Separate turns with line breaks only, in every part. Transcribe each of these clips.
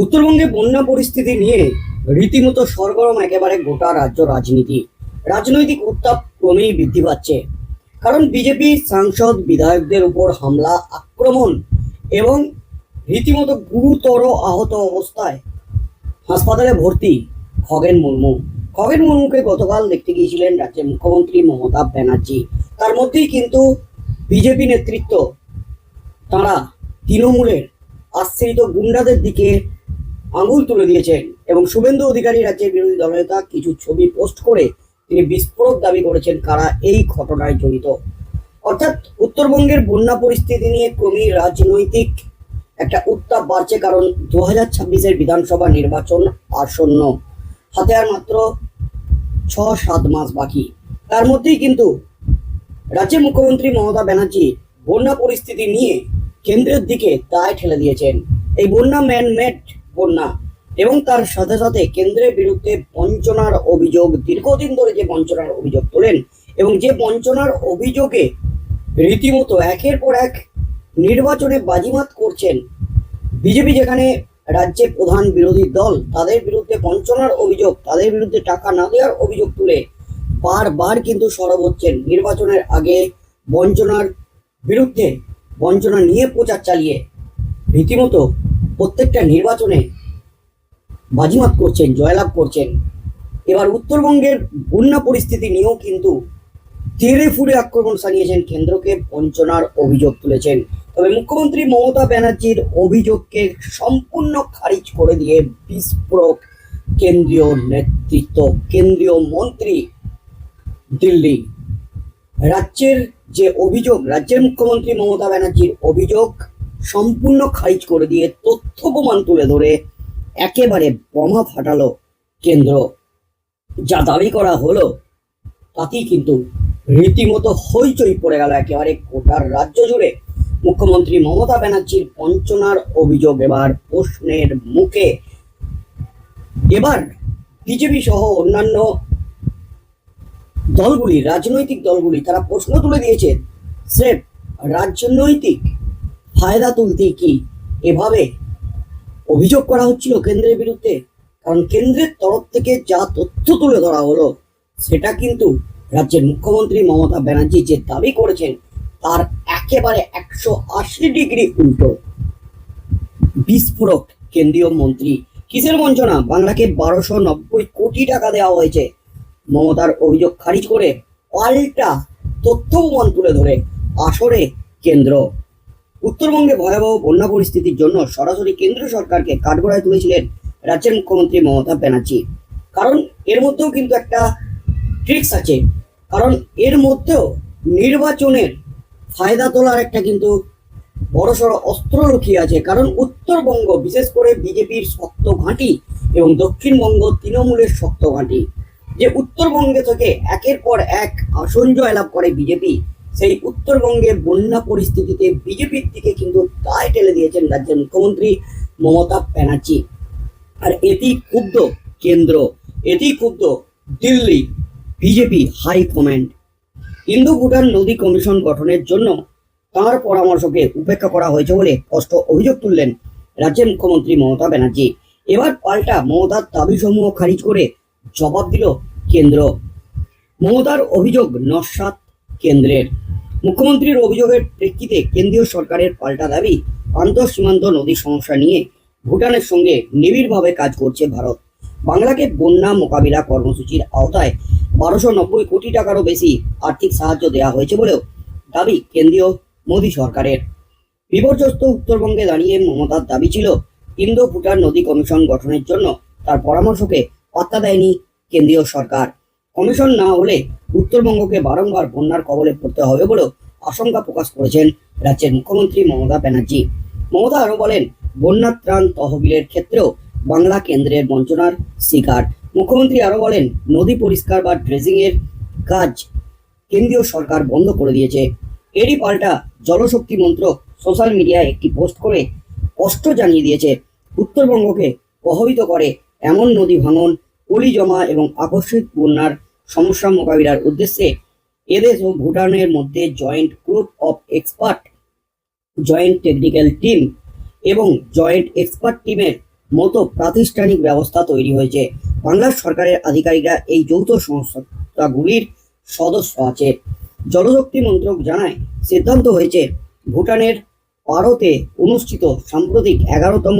উত্তরবঙ্গে বন্যা পরিস্থিতি নিয়ে রীতিমতো সরগরম একেবারে গোটা রাজ্য রাজনীতি। রাজনৈতিক উত্তাপ ক্রমেই বৃদ্ধি পাচ্ছে। কারণ বিজেপি সাংসদ, বিধায়কদের উপর হামলা, আক্রমণ এবং রীতিমতো গুরুতর আহত অবস্থায় হাসপাতালে ভর্তি খগেন মুর্মু। খগেন মুর্মুকে গতকাল দেখতে গিয়েছিলেন রাজ্যের মুখ্যমন্ত্রী মমতা ব্যানার্জি। তার মধ্যেই কিন্তু বিজেপি নেতৃত্ব, তারা তৃণমূলের আশ্রিত গুন্ডাদের দিকে আঙুল তুলে দিয়েছেন এবং শুভেন্দু অধিকারী রাজ্যের বিরোধী দলনেতা কিছু ছবি পোস্ট করে তিনি বিস্ফোরক দাবি করেছেন কারা এই ঘটনায় জড়িত। অর্থাৎ উত্তরবঙ্গের বন্যা পরিস্থিতি নিয়ে ক্রমেই রাজনৈতিক একটা উত্তাপ বাড়ছে কারণ দু হাজার ছাব্বিশের বিধানসভা নির্বাচন আসন্ন। হাতে আর মাত্র ছ সাত মাস বাকি। তার মধ্যেই কিন্তু রাজ্যের মুখ্যমন্ত্রী মমতা ব্যানার্জি বন্যা পরিস্থিতি নিয়ে কেন্দ্রের দিকে দায় ঠেলে দিয়েছেন। এই বন্যা ম্যান মেড বন্যা। এবং তার সাথে সাথে কেন্দ্রের বিরুদ্ধে বঞ্চনার অভিযোগ, দীর্ঘদিন ধরে যে বঞ্চনার অভিযোগ তোলেন এবং যে বঞ্চনার অভিযোগে রীতিমতো একের পর এক নির্বাচনে বাজিমাত করছেন বিজেপি, যেখানে রাজ্যের প্রধান বিরোধী দল, তাদের বিরুদ্ধে বঞ্চনার অভিযোগ, তাদের বিরুদ্ধে টাকা না দেওয়ার অভিযোগ তুলে বারবার কিন্তু সরব হচ্ছেন। নির্বাচনের আগে বঞ্চনার বিরুদ্ধে বঞ্চনা নিয়ে প্রচার চালিয়ে রীতিমতো প্রত্যেকটা নির্বাচনে বাজিমাত করছেন, জয়লাভ করছেন। এবার উত্তরবঙ্গের বন্যা পরিস্থিতি নিয়েও কিন্তু তেড়ে ফুড়ে আক্রমণ সানিয়েছেন কেন্দ্রকে, বঞ্চনার অভিযোগ তুলেছেন। তবে মুখ্যমন্ত্রী মমতা ব্যানার্জির অভিযোগকে সম্পূর্ণ খারিজ করে দিয়ে বিস্ফোরক কেন্দ্রীয় নেতৃত্ব, কেন্দ্রীয় মন্ত্রী দিল্লি। রাজ্যের যে অভিযোগ, রাজ্যের মুখ্যমন্ত্রী মমতা ব্যানার্জির অভিযোগ সম্পূর্ণ খারিজ করে দিয়ে তথ্য প্রমাণ তুলে ধরে একেবারে বোমা ফাটালো কেন্দ্র। যা দাবি করা হলো, তাতেই কিন্তু রীতিমতো হইচই পড়ে গেল একেবারে গোটার রাজ্য জুড়ে। মুখ্যমন্ত্রী মমতা ব্যানার্জির বঞ্চনার অভিযোগ এবার প্রশ্নের মুখে। এবার বিজেপি সহ অন্যান্য দলগুলি, রাজনৈতিক দলগুলি, তারা প্রশ্ন তুলে দিয়েছে, স্রেফ রাজনৈতিক ফায়দা তুলতে কি? এভাবে অভিযোগ করা হচ্ছিল কেন্দ্রের বিরুদ্ধে। কারণ কেন্দ্রের তরফ থেকে যা তথ্য তুলে ধরা হলো, সেটা কিন্তু রাজ্যের মুখ্যমন্ত্রী মমতা ব্যানার্জি যে দাবি করেছেন, তার একেবারে একশো আশি ডিগ্রি উল্টো। বিস্ফোরক কেন্দ্রীয় মন্ত্রী কিসের বঞ্চনা? বাংলাকে বারোশো নব্বই কোটি টাকা দেওয়া হয়েছে। মমতার অভিযোগ খারিজ করে পাল্টা তথ্য প্রমাণ তুলে ধরে আসরে কেন্দ্র। উত্তরবঙ্গে ভয়াবহ বন্যা পরিস্থিতির জন্য সরাসরি কেন্দ্র সরকারকে কাঠগড়ায় তুলেছিলেন রাজ্যের মুখ্যমন্ত্রী মমতা ব্যানার্জি। কারণ এর মধ্যেও কিন্তু একটা ট্রিক্স আছে। কারণ এর মধ্যেও নির্বাচনের ফায়দা তোলার একটা কিন্তু বড়সড় অস্ত্র লুকিয়ে আছে। কারণ উত্তরবঙ্গ, বিশেষ করে বিজেপির শক্ত ঘাঁটি এবং দক্ষিণবঙ্গ তৃণমূলের শক্ত ঘাঁটি। যে উত্তরবঙ্গে থেকে একের পর এক আসন জয়লাভ করে বিজেপি সেই উত্তরবঙ্গে বন্যা পরিস্থিতিতে বিজেপির দিকে কিন্তু দায় টেলে দিয়েছেন রাজ্যের মুখ্যমন্ত্রী মমতা ব্যানার্জি। আর এটি ক্ষুব্ধ কেন্দ্র, এটি ক্ষুব্ধ Delhi BJP high command. Indo Bhutan নদী কমিশন গঠনের জন্য তাঁর পরামর্শকে উপেক্ষা করা হয়েছে বলে স্পষ্ট অভিযোগ তুললেন রাজ্যের মুখ্যমন্ত্রী মমতা ব্যানার্জি। এবার পাল্টা মমতার দাবিসমূহ খারিজ করে জবাব দিল কেন্দ্র। মমতার অভিযোগ নস্বাত কেন্দ্রের। মুখ্যমন্ত্রীর অভিযোগের প্রেক্ষিতে কেন্দ্রীয় সরকারের পাল্টা দাবি আন্তঃ সীমান্ত নদী সমস্যা নিয়ে ভুটানের সঙ্গে নিবিড়ভাবে কাজ করছে ভারত। বাংলাকে বন্যা মোকাবিলা কর্মসূচির আওতায় বারোশো নব্বই কোটি টাকারও বেশি আর্থিক সাহায্য দেওয়া হয়েছে বলেও দাবি কেন্দ্রীয় মোদী সরকারের। বিপর্যস্ত উত্তরবঙ্গে দাঁড়িয়ে মমতার দাবি ছিল ইন্দো ভুটান নদী কমিশন গঠনের জন্য তার পরামর্শকে পাত্তা দেয়নি কেন্দ্রীয় সরকার। কমিশন না হলে উত্তরবঙ্গকে বারংবার বন্যার কবলে পড়তে হবে বলেও আশঙ্কা প্রকাশ করেছেন রাজ্যের মুখ্যমন্ত্রী মমতা ব্যানার্জি। মমতা আরও বলেন, বন্যা ত্রাণ তহবিলের ক্ষেত্রেও বাংলা কেন্দ্রের বঞ্চনার শিকার। মুখ্যমন্ত্রী আরও বলেন, নদী পরিষ্কার বা ড্রেজিং এর কাজ কেন্দ্রীয় সরকার বন্ধ করে দিয়েছে। এরই পাল্টা জলশক্তি মন্ত্রক সোশ্যাল মিডিয়ায় একটি পোস্ট করে স্পষ্ট জানিয়ে দিয়েছে, উত্তরবঙ্গকে প্রভাবিত করে এমন নদী ভাঙন, পলি জমা এবং আকস্মিক বন্যার সমস্যা মোকাবিলার উদ্দেশ্যে এদেশ ও ভুটানের মধ্যে joint group of expert, joint technical team এবং জয়েন্ট এক্সপার্ট টিমের মতো প্রাতিষ্ঠানিক ব্যবস্থা তৈরি হয়েছে। বাংলার সরকারের আধিকারিকরা এই যৌথ সংস্থাগুলির সদস্য আছে। জলশক্তি মন্ত্রক জানায়, সিদ্ধান্ত হয়েছে ভুটানের পারতে অনুষ্ঠিত সাম্প্রতিক এগারোতম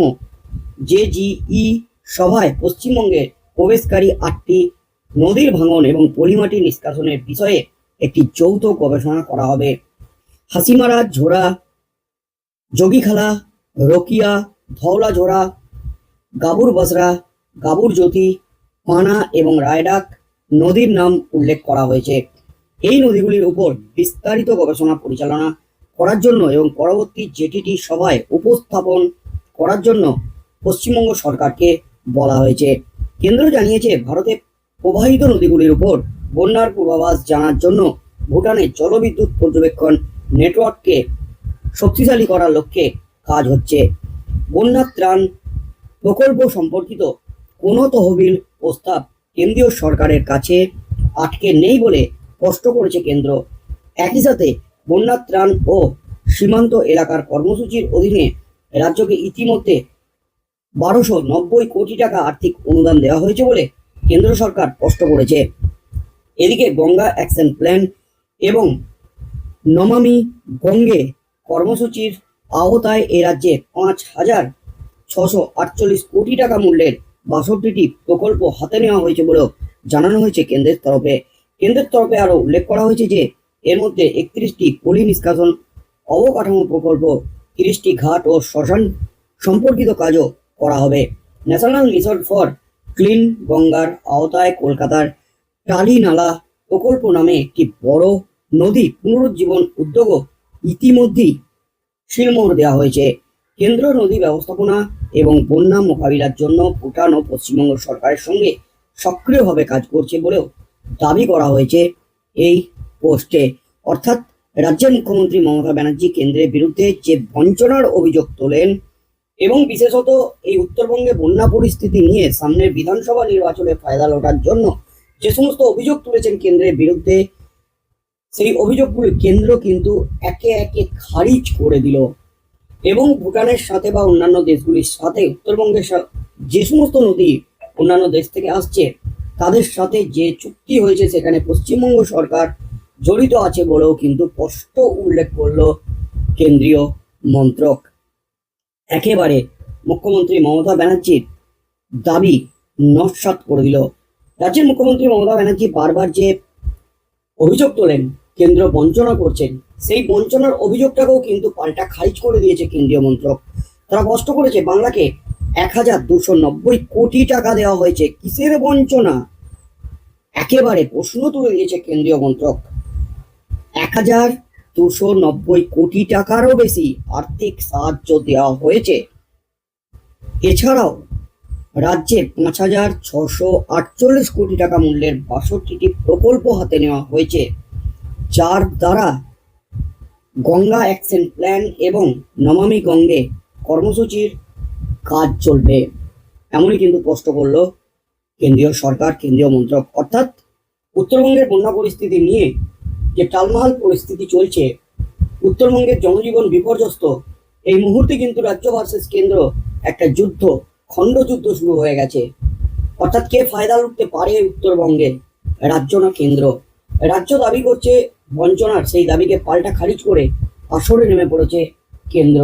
জেজিই সভায় পশ্চিমবঙ্গের প্রবেশকারী আটটি নদীর ভাঙন এবং পলিমাটি নিষ্কাশনের বিষয়ে একটি যৌথ গবেষণা করা হবে। হাসিমারা, ঝোড়া, যোগীখালা, রকিয়া ধওলা ঝোড়া গাবুর বসরা গাবুর জ্যোতি পানা এবং রায়ডাক নদীর নাম উল্লেখ করা হয়েছে। এই নদীগুলির উপর বিস্তারিত গবেষণা পরিচালনা করার জন্য এবং পরবর্তী জেটিটি সভায় উপস্থাপন করার জন্য পশ্চিমবঙ্গ সরকারকে বলা হয়েছে। কেন্দ্র জানিয়েছে, ভারতে প্রবাহিত নদীগুলির উপর বন্যার পূর্বাভাস জানার জন্য ভুটানের জলবিদ্যুৎ পর্যবেক্ষণ নেটওয়ার্ককে শক্তিশালী করার লক্ষ্যে কাজ হচ্ছে। বন্যা ত্রাণ প্রকল্প সম্পর্কিত কোনো তহবিল প্রস্তাব কেন্দ্রীয় সরকারের কাছে আটকে নেই বলে স্পষ্ট করেছে কেন্দ্র। একই সাথে বন্যা ত্রাণ ও সীমান্ত এলাকার কর্মসূচির অধীনে রাজ্যকে ইতিমধ্যে বারোশো নব্বই কোটি টাকা আর্থিক অনুদান দেওয়া হয়েছে বলে কেন্দ্র সরকার স্পষ্ট করেছে। এদিকে গঙ্গা অ্যাকশন প্ল্যান এবং নমামি গঙ্গে কর্মসূচির আওতায় এ রাজ্যে পাঁচ হাজার ছশো আটচল্লিশ কোটি টাকা মূল্যের বাষট্টিটি প্রকল্প হাতে নেওয়া হয়েছে বলেও জানানো হয়েছে কেন্দ্রের তরফে। কেন্দ্রের তরফে আরও উল্লেখ করা হয়েছে যে, এর মধ্যে একত্রিশটি পলি নিষ্কাশন অবকাঠামো প্রকল্প, তিরিশটি ঘাট ও শ্মশান সম্পর্কিত কাজও করা হবে। ন্যাশনাল মিশন ফর ক্লিন গঙ্গার আওতায় কলকাতার টালি নালা প্রকল্প নামে একটি বড় নদী পুনরুজ্জীবন উদ্যোগও ইতিমধ্যেই শিলমোহর দেওয়া হয়েছে। কেন্দ্র নদী ব্যবস্থাপনা এবং বন্যা মোকাবিলার জন্য ভুটান ও পশ্চিমবঙ্গ সরকারের সঙ্গে সক্রিয়ভাবে কাজ করছে বলেও দাবি করা হয়েছে এই পোস্টে। অর্থাৎ রাজ্যের মুখ্যমন্ত্রী মমতা ব্যানার্জি কেন্দ্রের বিরুদ্ধে যে বঞ্চনার অভিযোগ তোলেন এবং বিশেষত এই উত্তরবঙ্গে বন্যা পরিস্থিতি নিয়ে সামনের বিধানসভা নির্বাচনে ফায়দা লোটার জন্য যে সমস্ত অভিযোগ তুলেছেন কেন্দ্রের বিরুদ্ধে, সেই অভিযোগগুলি কেন্দ্র কিন্তু একে একে খারিজ করে দিল। এবং ভুটানের সাথে বা অন্যান্য দেশগুলির সাথে, উত্তরবঙ্গের যে সমস্ত নদী অন্যান্য দেশ থেকে আসছে, তাদের সাথে যে চুক্তি হয়েছে সেখানে পশ্চিমবঙ্গ সরকার জড়িত আছে বলেও কিন্তু স্পষ্ট উল্লেখ করল কেন্দ্রীয় মন্ত্রক। একেবারে মুখ্যমন্ত্রী মমতা ব্যানার্জির দাবি নস্বাত করে দিল। রাজ্যের মুখ্যমন্ত্রী মমতা ব্যানার্জি বারবার যে অভিযোগ তোলেন, কেন্দ্র বঞ্চনা করছেন, সেই বঞ্চনার অভিযোগটাকেও কিন্তু পাল্টা খারিজ করে দিয়েছে কেন্দ্রীয় মন্ত্রক। তারা স্পষ্ট করেছে, বাংলাকে এক হাজার দুশো নব্বই কোটি টাকা দেওয়া হয়েছে। কিসের বঞ্চনা? একেবারে প্রশ্ন তুলে দিয়েছে কেন্দ্রীয় মন্ত্রক। এক হাজার দুশো নব্বই কোটি টাকারও বেশি আর্থিক সাহায্য দেওয়া হয়েছে। এছাড়াও রাজ্যে পাঁচ হাজার ছশো আটচল্লিশ কোটি টাকা মূল্যের বাষট্টিটি প্রকল্প হাতে নেওয়া হয়েছে, যার দ্বারা গঙ্গা অ্যাকশন প্ল্যান এবং নমামি গঙ্গে কর্মসূচির কাজ চলবে। এমনই কিন্তু স্পষ্ট করল কেন্দ্রীয় সরকার, কেন্দ্রীয় মন্ত্রক। অর্থাৎ উত্তরবঙ্গের বন্যা পরিস্থিতি নিয়ে যে টালমাহাল পরিস্থিতি চলছে, উত্তরবঙ্গের জনজীবন বিপর্যস্ত, এই মুহূর্তে কিন্তু রাজ্য ভার্সেস কেন্দ্র একটা যুদ্ধ খণ্ডযুদ্ধ শুরু হয়ে গেছে। অর্থাৎ কে ফায়দা লুটতে পারে উত্তরবঙ্গে? রাজ্য না কেন্দ্র। রাজ্য দাবি করছে, বঞ্চনার সেই দাবিকে পাল্টা খারিজ করে আসরে নেমে পড়েছে কেন্দ্র।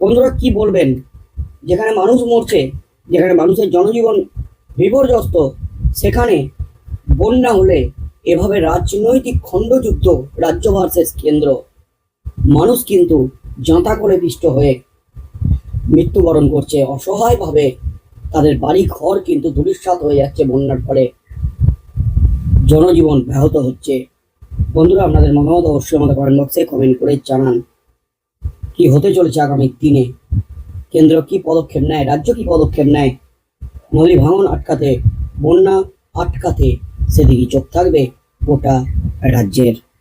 বন্ধুরা, কি বলবেন? যেখানে মানুষ মরছে, যেখানে মানুষের জনজীবন বিপর্যস্ত, সেখানে বন্যা হলে এভাবে রাজনৈতিক খণ্ডযুদ্ধ রাজ্য ভার্সেস কেন্দ্র। মানুষ কিন্তু জাঁতা করে পিষ্ট হয়ে মৃত্যুবরণ করছে। অসহায়ভাবে তাদের বাড়ি ঘর কিন্তু ধূলিসাৎ হয়ে যাচ্ছে বন্যার ফলে জনজীবন ব্যাহত হচ্ছে। বন্ধুরা, আপনাদের মতামত অবশ্যই আমাদের কমেন্ট বক্সে কমেন্ট করে জানান। কি হতে চলেছে আগামী দিনে? কেন্দ্র কি পদক্ষেপ নেয়? রাজ্য কি পদক্ষেপ নেয়? নদী ভাঙন আটকাতে, বন্যা আটকাতে সেদিকে চোখ থাকবে। গোটা রাজ্যের